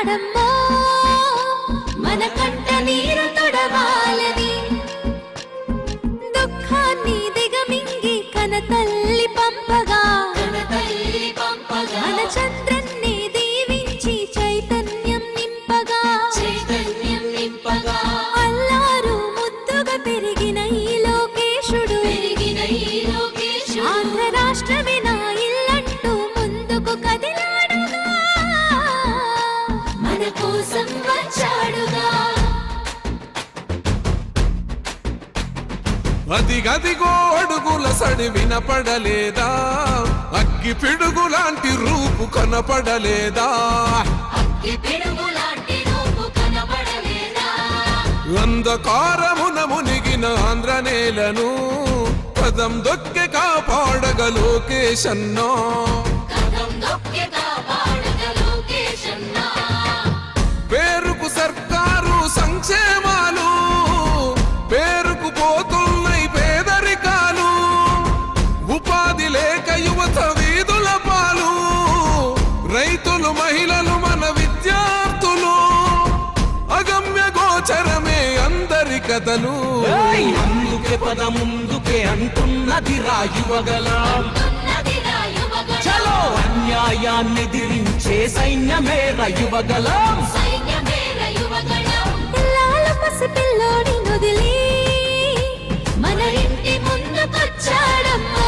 我的梦。అదిగదిగో అడుగుల సడి వినపడలేదా? అగ్గి పిడుగు లాంటి రూపు కనపడలేదా? అంధకారమున మునిగిన ఆంధ్ర నేలను పదం దొక్కె కాపాడగ లోకేశన్నో. కథం దొక్కి కాపాడగ లోకేశన్నా. పేరుకు సర్కారు సంక్షేమాలు పద ముందుకే అంటున్నది రాయువగలం చలో అన్యాయాన్ని దిరించే సైన్యమే రయువగలం సైన్యమేర యువగణ మన ఇంటి ముందుకొచ్చాడమ్మా.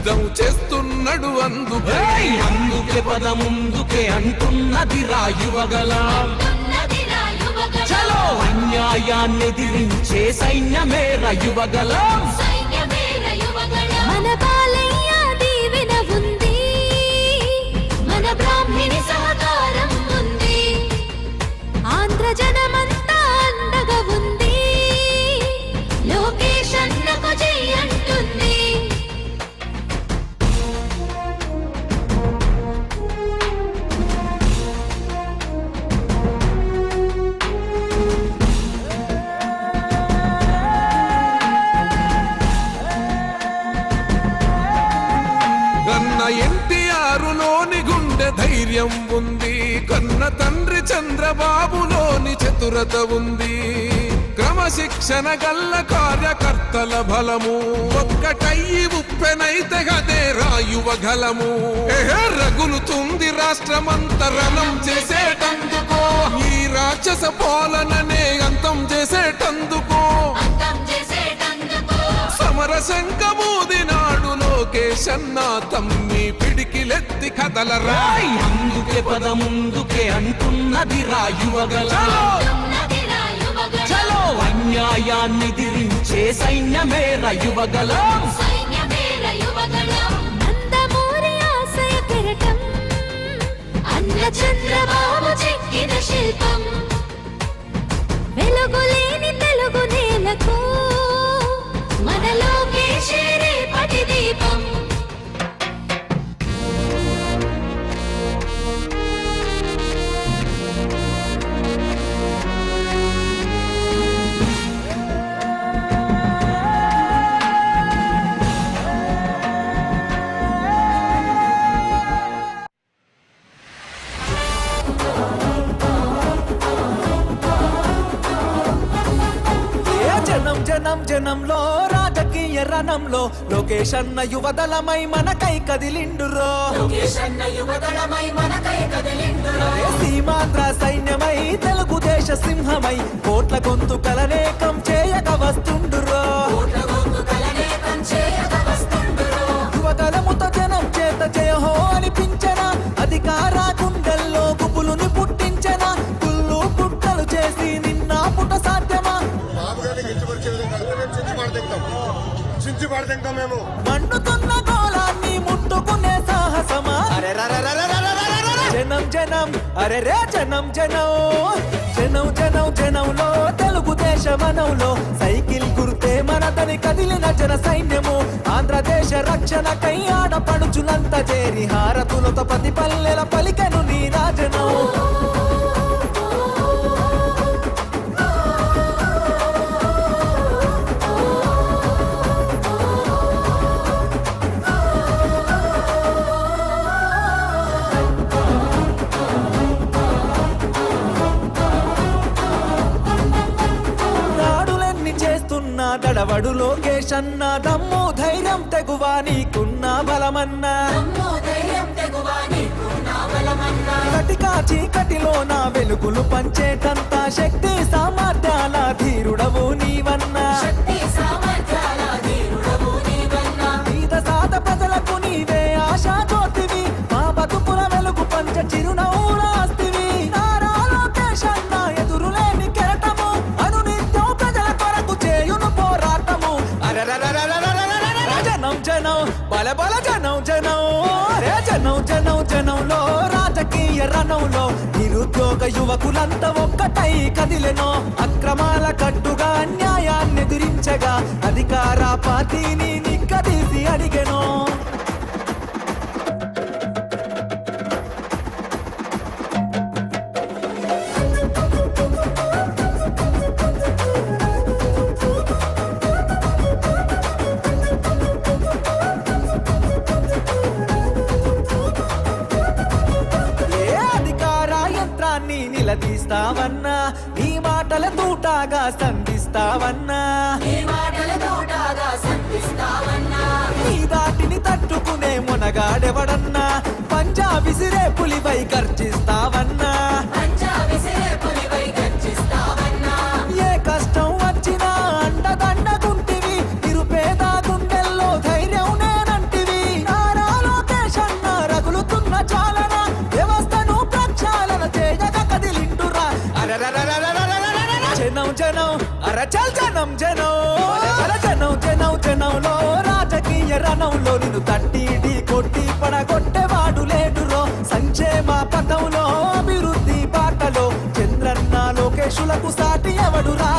యుద్ధం చేస్తున్నాడు అందుకే! అందుకే పద ముందుకే అంటున్నది రాయువగలం నదిరా యువగణ చలో అన్యాయాన్ని దిరించే సైన్యమే రయువగలం మన బాలయ్య దీవెన ఉంది. మన బ్రాహ్మిణి సహకారం ధైర్యం ఉంది. కన్న తండ్రి చంద్రబాబులోని చతురత ఉంది. క్రమశిక్షణ గల్ల కార్యకర్తల బలము. ఒక్కటయ్యి ఉప్పెనైతే గదే రాయువ గలము. రగులుతుంది రాష్ట్రమంతరణం చేసేటందుకో. ఈ రాక్షస పాలననే అంతం చేసేటందుకో. సమర చేసేటందుకు నాడు శంఖమూదినాడు లోకేశన్న తమ్మి పిడికిలెత్తి కదలరా! అందుకే పద ముందుకే అంటున్నది రాయువగలం. చలో అన్యాయాన్ని దిరించే సైన్యమే రయువగలం. సైన్యమేర అన్న చంద్రబాబు జనంలో రాజకీయ రణంలో లోకేష్ అన్న యువదళమై మనకై కదిలిండురో. ఏ సీమాంధ్ర సైన్యమై దేశ సింహమై కోట్ల గొంతు కలనేకం పడతాం మేము మండుతున్న గోళాన్ని ముట్టుకునే సాహసమా? జనం జనం అరే రే జనం జనం. జనం జనం జనంలో తెలుగుదేశ సైకిల్ గుర్తే మనదని కదిలిన జన సైన్యము. ఆంధ్రదేశ రక్షణకై ఆడపడుచులంత చేరి హారతులతో ప్రతి పల్లెల పలికెను నీ రాజనం. దడవడు లోకేష్ అన్న. దమ్ము ధైర్యం తెగువా నీకున్న బలమన్నా. కటికా చీకటిలో నా వెలుగులు పంచేటంత శక్తి సామర్థ్యాల ధీరుడవు నీవన్నా. జనం జనం బల బల జనం జనం. రే జనం జనం జనంలో రాజకీయ రణంలో నిరుద్యోగ యువకులంతా ఒక్కటై కదిలెనో. అక్రమాల కట్టుగా అన్యాయాన్ని ఎదిరించగా అధికార పార్టీని నిక్కదీసి అడిగెనో చేస్తావన్నా? నీ మాటల తూటాగా సంధిస్తావన్నా దాటిని తట్టుకునే మునగాడెవడన్నా? పంజాబిసిరే పులిపై ఖర్చి జనం. జనం జనం జనం జనంలో రాజకీయ రణంలో నిన్ను తట్టి కొట్టి పడగొట్టేవాడు లేడురో. సంక్షేమ పథంలో అభివృద్ధి బాటలో చంద్రన్న లోకేశులకు సాటి ఎవడు రా